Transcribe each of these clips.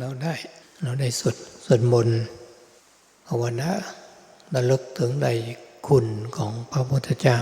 เราได้ เราได้สวดสวดมนต์ภาวนาระลึกถึงในคุณของพระพุทธเจ้า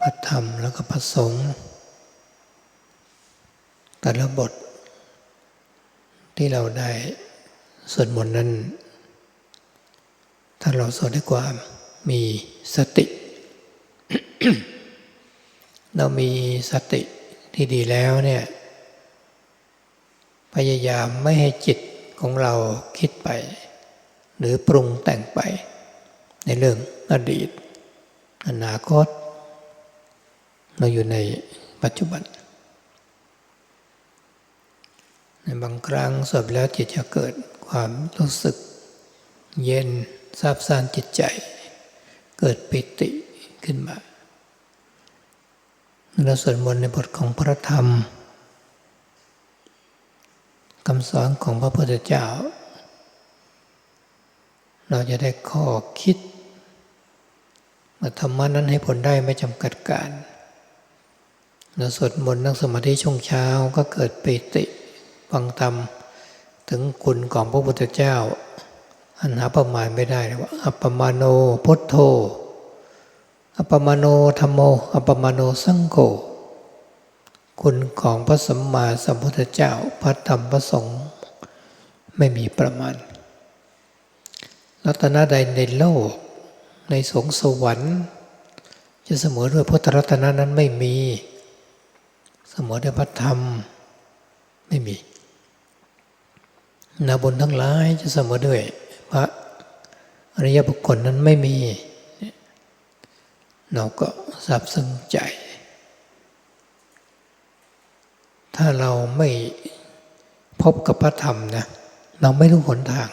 พระธรรมแล้วก็พระสงฆ์แต่ละบท ที่เราได้สวดมนต์นั้น ถ้าเราสวดด้วยความมีสติ เรามีสติที่ดีแล้วเนี่ย พยายามไม่ให้จิตของเราคิดไป หรือปรุงแต่งไป ในเรื่องอดีต อนาคต เราอยู่ในปัจจุบันในบางครั้งสวดแล้วจิตจะเกิดความรู้สึก เย็นซาบซ่านจิตใจ เกิดปิติขึ้นมาเราสวดมนต์ในบทของพระธรรมำสอนของพระพุทธเจ้า เราจะได้ข้อคิดว่าธรรมะนั้นให้ผลได้ไม่จำกัดการเราสวดมนต์นั่งสมาธิช่วงเช้าก็เกิดปิติฟังธรรมถึงคุณของพระพุทธเจ้า อันหาประมาณไม่ได้เลยว่าอัปปมาโนพุทโธอัปปมาโนธรรมโมอัปปมาโนสังโฆ คุณของพระสัมมาสัมพุทธเจ้าพระธรรมพระสงฆ์ไม่มีประมาณ รัตนะใดในโลก ในสงสวรรค์ จะเสมอด้วยพุทธรัตนะนั้นไม่มี เสมอด้วยพระธรรมไม่มี นาบุญทั้งหลายจะเสมอด้วยพระอริยบุคคลนั้นไม่มี เราก็ซาบซึ้งใจ ถ้าเราไม่พบกับพระธรรมนะเราไม่รู้หนทาง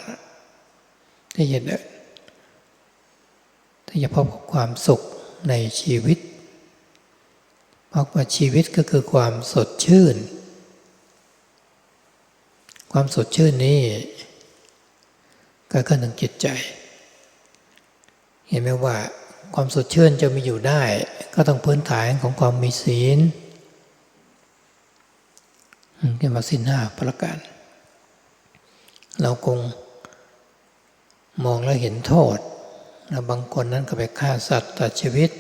ที่จะเดินที่จะพบกับความสุขในชีวิตเพราะว่าชีวิตก็คือความสดชื่น ความสดชื่นนี้ก็ขึ้นถึงจิตใจ เห็นไหมว่าความสดชื่นจะมีอยู่ได้ ก็ต้องพื้นฐานของความมีศีล เรียกว่าสินห้าประการ เราคงมองแล้วเห็นโทษแล้วบางคนนั้นก็ไปฆ่าสัตว์ตัดชีวิต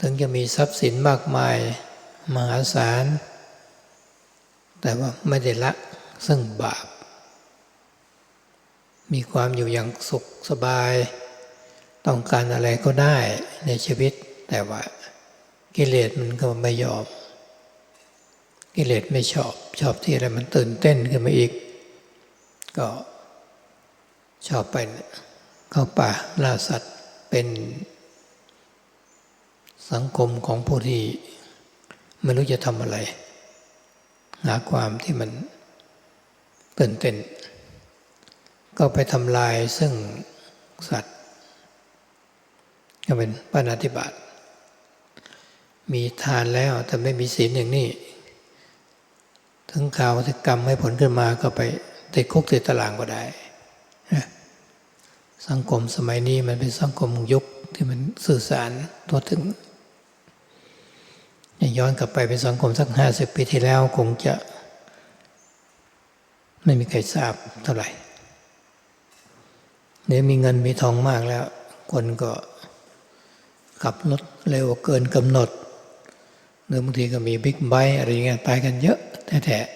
ถึงจะมีทรัพย์สินมากมายมหาศาล แต่ว่าไม่ได้ละซึ่งบาป มีความอยู่อย่างสุขสบาย ต้องการอะไรก็ได้ในชีวิต แต่ว่ากิเลสมันก็ไม่ยอม กิเลสไม่ชอบ ชอบที่อะไรมันตื่นเต้นขึ้นมาอีก ก็ชอบไปเข้าป่าล่าสัตว์เป็นสังคมของผู้ที่ไม่รู้จะทำอะไร หาความที่มันตื่นเต้น ก็ไปทำลายซึ่งสัตว์ ก็เป็นปานาธิบาตมีทานแล้วแต่ไม่มีศีลอย่างนี้ ถึงข่าวที่กรรมให้ผลขึ้นมาก็ไปติดคุกติดตารางก็ได้ สังคมสมัยนี้มันเป็นสังคมยุคที่มันสื่อสารตัวถึง ย้อนกลับไปเป็นสังคมสักห้าสิบปีที่แล้วคงจะ ไม่มีใครทราบเท่าไหร่เนี่ยมีเงินมีทองมากแล้ว คนก็ขับรถเร็วเกินกำหนดหรือบางทีก็มีบิ๊กไบค์อะไรเงี้ยไปกันเยอะ แท้ๆ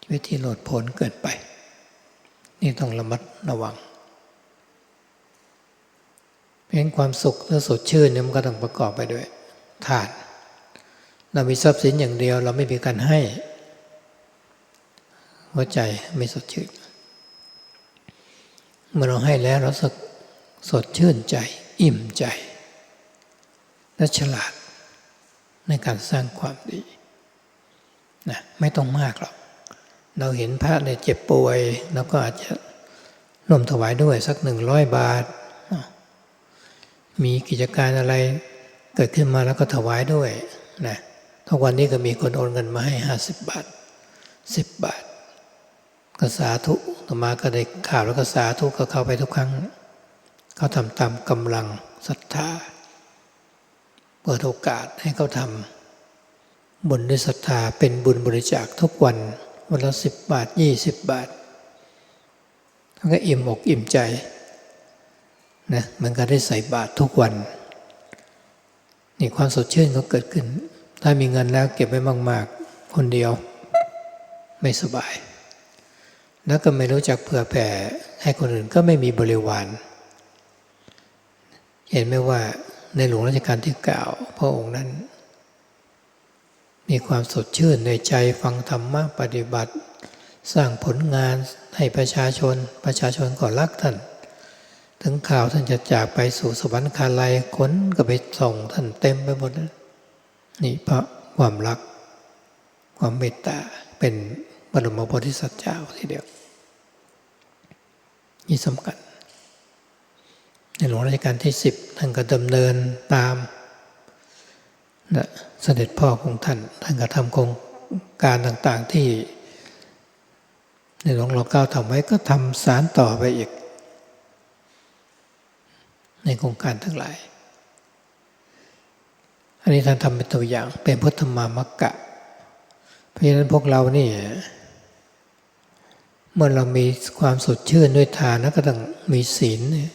ชีวิตที่โหลดผลเกิดไป นี่ต้องระมัดระวังเพราะความสุขและสดชื่นเนี่ยมันก็ต้องประกอบไปด้วยทานเรามีทรัพย์สินอย่างเดียว เราไม่มีการให้ หัวใจไม่สดชื่นเมื่อเราให้แล้วเราสึกสดชื่นใจ อิ่มใจ และฉลาด ในการสร้างความดีนะไม่ต้องมากหรอก เราเห็นพระเนี่ยเจ็บป่วยเราก็อาจจะร่วมถวายด้วยสักหนึ่งร้อยบาท มีกิจการอะไรเกิดขึ้นมาแล้วก็ถวายด้วยนะทุกวันนี้ก็มีคนโอนเงินมาให้ห้าสิบบาทสิบบาท ก็สาธุต่อมาก็ได้ข่าวแล้วก็สาธุก็เข้าไปทุกครั้ง เขาทำตามกำลังศรัทธา เปิดโอกาสให้เขาทำบุญด้วยศรัทธาเป็นบุญบริจาคทุกวันวันละสิบบาทยี่สิบบาทมันก็อิ่มอกอิ่มใจนะมันก็ได้ใส่บาตรทุกวันนี่ความสดชื่นก็เกิดขึ้น ถ้ามีเงินแล้วเก็บไว้มาก ๆ คนเดียว ไม่สบาย แล้วก็ไม่รู้จักเผื่อแผ่ให้คนอื่นก็ไม่มีบริวาร เห็นไหมว่า ในหลวงรัชกาลที่เก้าพระองค์นั้น มีความสดชื่นในใจฟังธรรมะปฏิบัติ สร้างผลงานให้ประชาชน ประชาชนก็รักท่าน ถึงข่าวท่านจะจากไปสู่สวรรคาลัยคนก็ไปส่งท่านเต็มไปหมดนะนี่เพราะความรัก ความเมตตาเป็นบรมโพธิสัตว์เจ้าทีเดียวนี่สำคัญ ในหลวงรัชกาลที่สิบท่านก็ดำเนินตามนะเสด็จพ่อของท่าน ท่านก็ทำโครงการต่างๆที่ ในหลวงรอเก้าทำไว้ก็ทำสารต่อไปอีก ในโครงการทั้งหลาย อันนี้ท่านทำเป็นตัวอย่างเป็นพุทธมามกกะ เพราะฉะนั้นพวกเรานี่เมื่อเรามีความสดชื่นด้วยทานแล้วก็ต้องมีศีลเนี่ย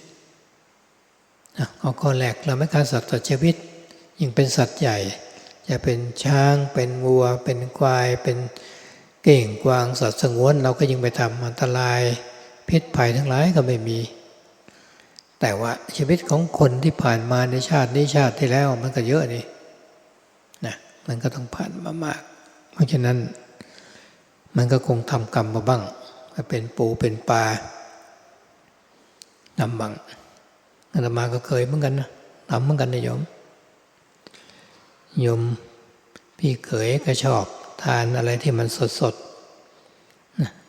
เอาข้อแรกเราไม่ฆ่าสัตว์ตัดชีวิต ยิ่งเป็นสัตว์ใหญ่ จะเป็นช้าง เป็นวัว เป็นควาย เป็นเก่งกวางสัตว์สงวน เราก็ยิ่งไปทำอันตรายพิษภัยทั้งหลายก็ไม่มี แต่ว่าชีวิตของคนที่ผ่านมาในชาตินี้ชาติที่แล้วมันก็เยอะนี่นะมันก็ต้องผ่านมามาก เพราะฉะนั้นมันก็คงทำกรรมมาบ้างเป็นปูเป็นปลานำบัง อาตมาก็เคยเหมือนกันนะทำเหมือนกันนะโยมโยมพี่เขยก็ชอบทานอะไรที่มันสดสด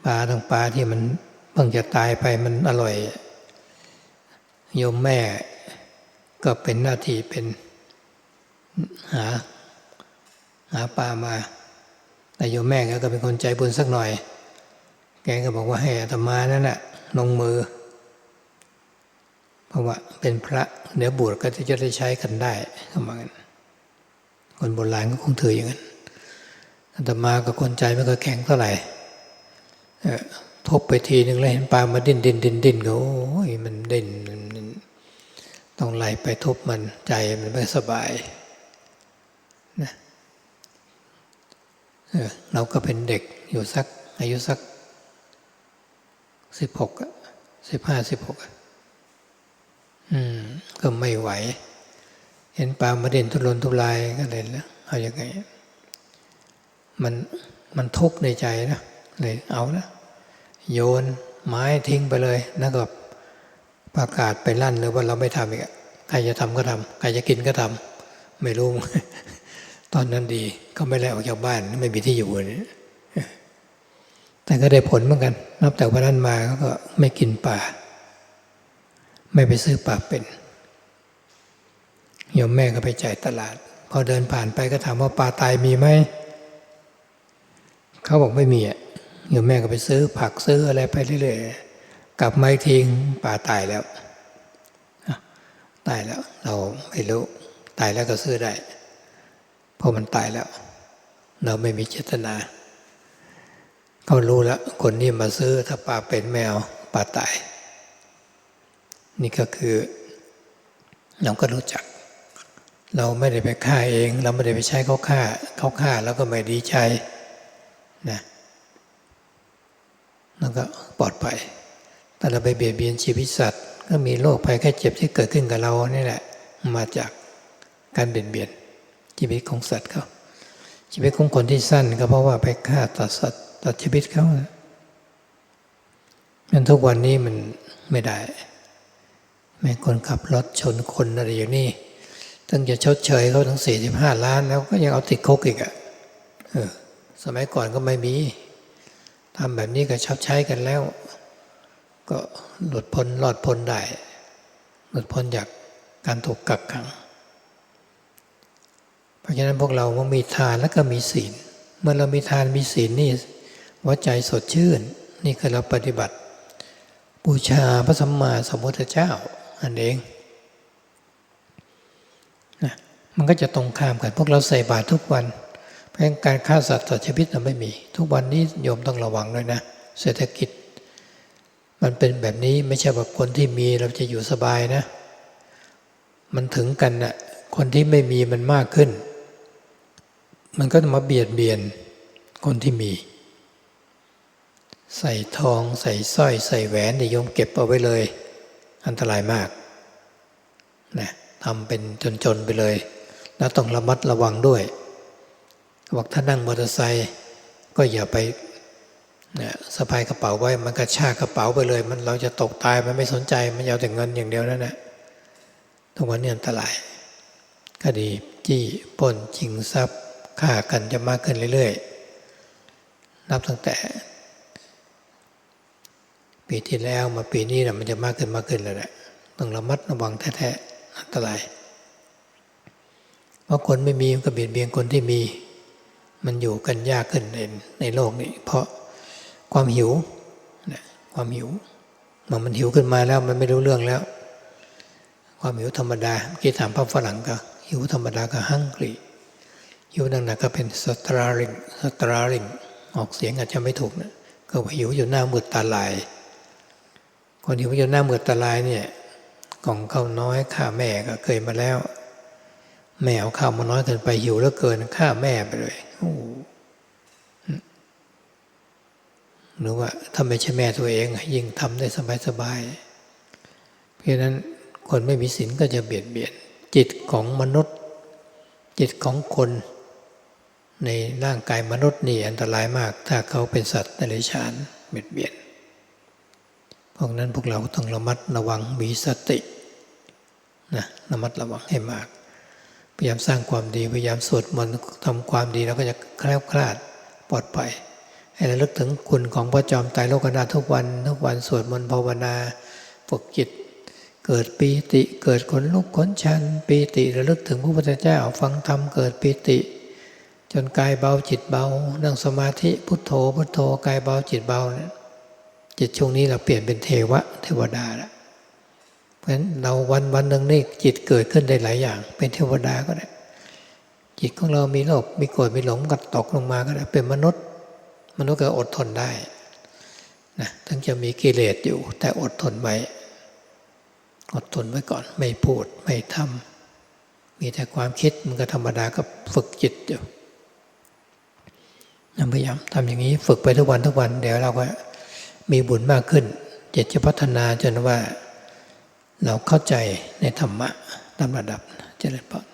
ปลาทั้งปลาที่มันเพิ่งจะตายไปมันอร่อย โยมแม่ก็เป็นหน้าที่เป็นหา หาปลามา แต่โยมแม่ก็เป็นคนใจบุญสักหน่อย แกก็บอกว่าให้อาตมานั่นแหละลงมือ เพราะว่าเป็นพระเดี๋ยวบวชก็จะได้ใช้กันได้ก็มากันคนโบราณก็คงถืออย่างนั้นอาตมากับคนใจไม่ก็แข็งเท่าไหร่ทบไปทีนึงแล้วเห็นปลามาดิ้นดิ้นดิ้นดิ้นก็โอ้ยมันดิ้นต้องไล่ไปทบมันใจมันไม่สบายนะเราก็เป็นเด็กอยู่สักอายุสักสิบหกสิบห้าสิบหกอืม ก็ไม่ไหว เห็นปลามาเด่นทุรนทุรายก็เลยแล้วเอาอยัางไง มันมันทุกข์ในใจนะเลยเอานะโยนไม้ทิ้งไปเลยแล้วก็ประกาศไปลั่นเลยว่าเราไม่ทำอีกใครจะทำก็ทำใครจะกินก็ทำไม่รู้ ตอนนั้นดีก็ไม่ไล่ออกจากบ้านไม่มีที่อยู่เลยแต่ก็ได้ผลเหมือนกัน นับแต่วันนั้นมาก็ไม่กินป่า ไม่ไปซื้อป่าเป็นโยมแม่ก็ไปจ่ายตลาด พอเดินผ่านไปก็ถามว่าปลาตายมีไหมเขาบอกไม่มีอะโยมแม่ก็ไปซื้อผักซื้ออะไรไปเรื่อยๆกลับมาทิ้งป่าตายแล้วตายแล้ว เราไม่รู้ตายแล้วก็ซื้อได้เพราะมันตายแล้ว เราไม่มีเจตนาเขารู้แล้วคนนี้มาซื้อถ้าปลาเป็นแมวปลาตาย นี่ก็คือ เราก็รู้จัก เราไม่ได้ไปฆ่าเอง เราไม่ได้ไปใช้เขาฆ่าเขาฆ่าแล้วก็ไม่ดีใจนะแล้วก็ปลอดภัยแต่เราไปเบียดเบียนชีวิตสัตว์ ก็มีโรคภัยแค่เจ็บที่เกิดขึ้นกับเรานี่แหละ มาจากการเบียดเบียนชีวิตของสัตว์เขาชีวิตของคนที่สั้นก็เพราะว่าไปฆ่าตัดสัตว์ตัดชีวิตเขานั้นทุกวันนี้มันไม่ได้ แม้คนขับรถชนคนอะไรอย่างนี้ตั้งจะชดเชยเขาทั้งสี่สิบห้าล้านแล้วก็ยังเอาติดคุกอีกอะ่ะสมัยก่อนก็ไม่มีทำแบบนี้ก็ชอบใช้กันแล้ว ก็หลุดพ้นรอดพ้นได้ หลุดพ้นจากการถูกกักขัง เพราะฉะนั้นพวกเราเมื่อมีทานแล้วก็มีศีล เมื่อเรามีทานมีศีลนี่ว่าใจสดชื่น นี่คือเราปฏิบัติ บูชาพระสัมมาสัมพุทธเจ้า อันเองนะมันก็จะตรงข้ามกัน พวกเราใส่บาตรทุกวัน เพราะการฆ่าสัตว์สัตว์ชีวิตเราไม่มี ทุกวันนี้โยมต้องระวังด้วยนะ เศรษฐกิจ มันเป็นแบบนี้ไม่ใช่ว่าคนที่มีเราจะอยู่สบายนะ มันถึงกันนะ่ะคนที่ไม่มีมันมากขึ้น มันก็มาเบียดเบียนคนที่มี ใส่ทอง ใส่สร้อย ใส่แหวนเนิยมเก็บเอาไว้เลย อันตรายมากนะทำเป็นจน ๆ ไปเลย แล้วต้องระมัดระวังด้วยบอกถ้านั่งมอเตอร์ไซค์ก็อย่าไปนี่ยสะพายกระเป๋าไว้มันกระชากกระเป๋าไปเลย มันเราจะตกตายมันไม่สนใจมันเอาแต่เงินอย่างเดียวนั่นแหละตรงวันนี้อันตรายคดีจี้ปล้นชิงทรัพย์ฆ่ากันจะมากขึ้นเรื่อยๆ นับตั้งแต่ ปีที่แล้วมาปีนี้นะมันจะมากขึ้นมากขึ้นเลยแหละต้องระมัดระวังแท้ๆอันตราย เพราะคนไม่มีมก็เบียดเบียนคนที่มี มันอยู่กันยากขึ้นในในโลกนี้ เพราะความหิวนะความหิวมันมันหิวขึ้นมาแล้วมันไม่รู้เรื่องแล้ว ความหิวธรรมดาเมื่อกี้ถามพระฝรั่งก็ หิวธรรมดาก็ฮังกรีหิวหนักๆก็เป็นสตราริงสตราริงออกเสียงอาจจะไม่ถูกนะก็หิวอยู่หน้ามืดตาลาย คนหิวอยู่หน้ามืดตาลายเนี่ยกล่องข้าวน้อยข้าแม่ก็เคยมาแล้ว แม่เอาข้าวมาน้อยเกินไปหิวเหลือเกินฆ่าแม่ไปเลยโอ้หรือว่าถ้าไม่ใช่แม่ตัวเอง ยิ่งทำได้สบายๆเพราะนั้นคนไม่มีศีลก็จะเบียดเบียน จิตของมนุษย์ จิตของคน ในร่างกายมนุษย์นี่อันตรายมาก ถ้าเขาเป็นสัตว์ในเรชานเบียดเบียน ราะนั้นพวกเราต้องระมัดระวังมีสตินะระมัดระวังให้มาก พยายามสร้างความดีพยายามสวดมนต์ทำความดีแล้วก็จะแคล้วคลาดปลอดภัยให้ระลึกถึงคุณของพระจอมไตรโลกนาทุกวันทุกวันสวดมนต์ภาวนาฝึกจิต เกิดปีติเกิดขนลุกขนชันปีติระลึกถึงพระพุทธเจ้าฟังธรรมเกิดปีติ จนกายเบาจิตเบานั่งสมาธิพุทโธพุทโธกายเบาจิตเบาเนี่ย จิตช่วงนี้เราเปลี่ยนเป็นเทวะเทวดาแล้วเพราะฉะนั้นเราวันวันหนึ่งนี่จิตเกิดขึ้นได้หลายอย่าง เป็นเทวดาก็ได้ จิตของเรามีโลภมีโกรธมีหลงกัดตกลงมาก็ได้เป็นมนุษย์ มนุษย์ก็อดทนได้นะถึงจะมีกิเลสอยู่ แต่อดทนไว้อดทนไว้ก่อนไม่พูดไม่ทำมีแต่ความคิดมันก็ธรรมดาก็ฝึกจิตอยู่พยายามทำอย่างนี้ฝึกไปทุกวันทุกวัน เดี๋ยวเราก็ มีบุญมากขึ้น จิตจะพัฒนาจนว่า เราเข้าใจในธรรมะตามระดับเจริญพร